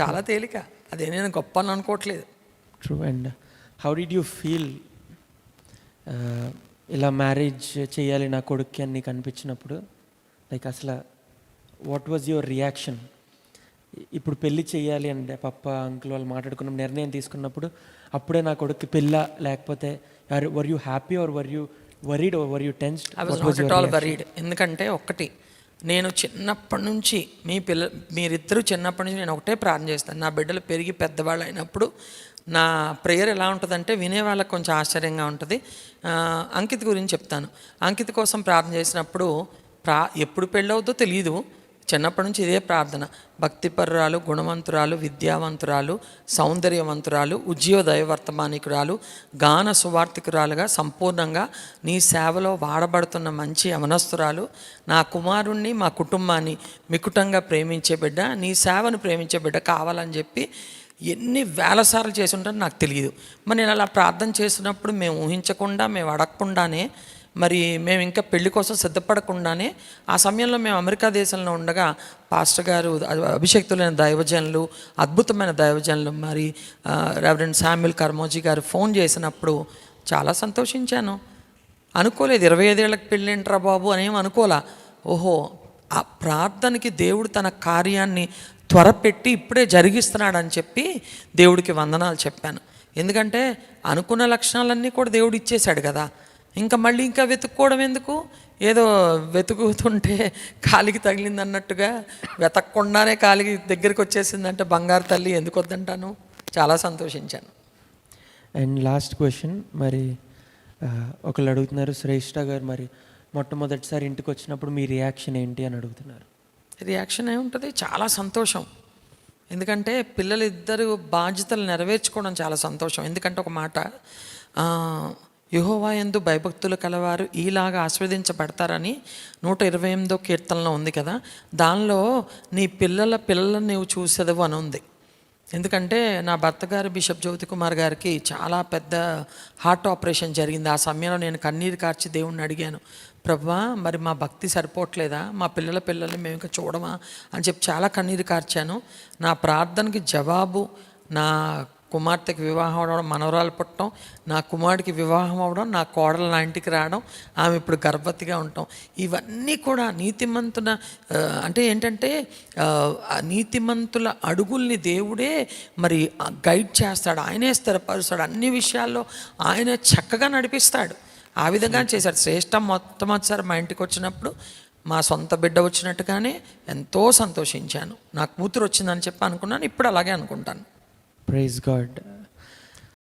చాలా తేలిక. అదే నేను గొప్ప అని అనుకోవట్లేదు. True and how did you feel ఇలా మ్యారేజ్ చేయాలి నా కొడుక్కి అని నీకు అనిపించినప్పుడు? లైక్ అసలు వాట్ వాజ్ యువర్ రియాక్షన్ ఇప్పుడు పెళ్ళి చేయాలి అంటే పప్ప అంకుల్ వాళ్ళు మాట్లాడుకున్న నిర్ణయం తీసుకున్నప్పుడు అప్పుడే నా కొడుక్కి పెళ్ళ లేకపోతే were you happy or were you worried or were you worried ఎందుకంటే ఒక్కటి నేను చిన్నప్పటి నుంచి మీ పిల్ల మీరిద్దరూ చిన్నప్పటి నుంచి నేను ఒకటే ప్రార్థన చేస్తాను. నా బిడ్డలు పెరిగి పెద్దవాళ్ళు అయినప్పుడు నా ప్రేయర్ ఎలా ఉంటుందంటే వినే వాళ్ళకి కొంచెం ఆశ్చర్యంగా ఉంటుంది. అంకిత్ గురించి చెప్తాను. అంకిత్ కోసం ప్రార్థన చేసినప్పుడు ప్రా ఎప్పుడు పెళ్ళవుద్దో తెలియదు చిన్నప్పటి నుంచి ఇదే ప్రార్థన. భక్తిపరురాలు గుణవంతురాలు విద్యావంతురాలు సౌందర్యవంతురాలు ఉజ్జీవదయ వర్తమానికురాలు గాన సువార్థికురాలుగా సంపూర్ణంగా నీ సేవలో వాడబడుతున్న మంచి అవనస్తురాలు నా కుమారుణ్ణి మా కుటుంబాన్ని మికుటంగా ప్రేమించే బిడ్డ నీ సేవను ప్రేమించే బిడ్డ కావాలని చెప్పి ఎన్ని వేల సార్లు చేసి ఉంటానో నాకు తెలియదు మరి నేను అలా ప్రార్థన చేసినప్పుడు మేము ఊహించకుండా మేము అడగకుండానే మరి మేము ఇంకా పెళ్ళి కోసం సిద్ధపడకుండానే ఆ సమయంలో మేము అమెరికా దేశంలో ఉండగా పాస్టర్ గారు అభిషక్తులైన దైవజనులు అద్భుతమైన దైవజనులు మరి రెవరెండ్ శామ్యుల్ కర్మోజీ గారు ఫోన్ చేసినప్పుడు చాలా సంతోషించాను. అనుకోలేదు ఇరవై ఐదేళ్ళకి పెళ్ళింట్రా బాబు అనేం అనుకోలా. ఓహో ఆ ప్రార్థనకి దేవుడు తన కార్యాన్ని త్వరపెట్టి ఇప్పుడే జరిగిస్తున్నాడని చెప్పి దేవుడికి వందనాలు చెప్పాను. ఎందుకంటే అనుకున్న లక్షణాలన్నీ కూడా దేవుడు ఇచ్చేశాడు కదా. ఇంకా మళ్ళీ ఇంకా వెతుక్కోవడం ఎందుకు? ఏదో వెతుకుతుంటే కాలికి తగిలింది అన్నట్టుగా వెతకకుండానే కాలికి దగ్గరికి వచ్చేసిందంటే బంగారు తల్లి ఎందుకు వద్దంటాను చాలా సంతోషించాను. అండ్ లాస్ట్ క్వశ్చన్ మరి ఒకళ్ళు అడుగుతున్నారు శ్రేష్ఠ గారు మరి మొట్టమొదటిసారి ఇంటికి వచ్చినప్పుడు మీ రియాక్షన్ ఏంటి? అని అడుగుతున్నారు. రియాక్షన్ ఏముంటుంది చాలా సంతోషం. ఎందుకంటే పిల్లలు ఇద్దరు బాధ్యతలు నెరవేర్చుకోవడం చాలా సంతోషం. ఎందుకంటే ఒక మాట యుహోవా ఎందు భయభక్తులు కలవారు ఈలాగా ఆస్వాదించబడతారని నూట ఇరవై ఎనిమిదో కీర్తనలో ఉంది కదా. దానిలో నీ పిల్లల పిల్లలను నీవు చూసేదవు అని ఉంది. ఎందుకంటే నా భర్త గారు బిషప్ జ్యోతి కుమార్ గారికి చాలా పెద్ద హార్ట్ ఆపరేషన్ జరిగింది. ఆ సమయంలో నేను కన్నీరు కార్చి దేవుణ్ణి అడిగాను ప్రభా మరి మా భక్తి సరిపోవట్లేదా? మా పిల్లల పిల్లల్ని మేము ఇంకా చూడమా? అని చెప్పి చాలా కన్నీరు కార్చాను. నా ప్రార్థనకి జవాబు నా కుమార్తెకి వివాహం అవడం మనవరాలు పుట్టడం నా కుమారుడికి వివాహం అవడం నా కోడలు నా ఇంటికి రావడం ఆమె ఇప్పుడు గర్భవతిగా ఉండటం ఇవన్నీ కూడా నీతిమంతున అంటే ఏంటంటే నీతిమంతుల అడుగుల్ని దేవుడే మరి గైడ్ చేస్తాడు ఆయనే స్థిరపరుస్తాడు అన్ని విషయాల్లో ఆయన చక్కగా నడిపిస్తాడు. ఆ విధంగా చేశాడు. శ్రేష్టం మొట్టమొదటిసారి మా ఇంటికి వచ్చినప్పుడు మా సొంత బిడ్డ వచ్చినట్టుగానే ఎంతో సంతోషించాను. నా కూతురు వచ్చిందని చెప్పి అనుకున్నాను ఇప్పుడు అలాగే అనుకుంటాను. Praise God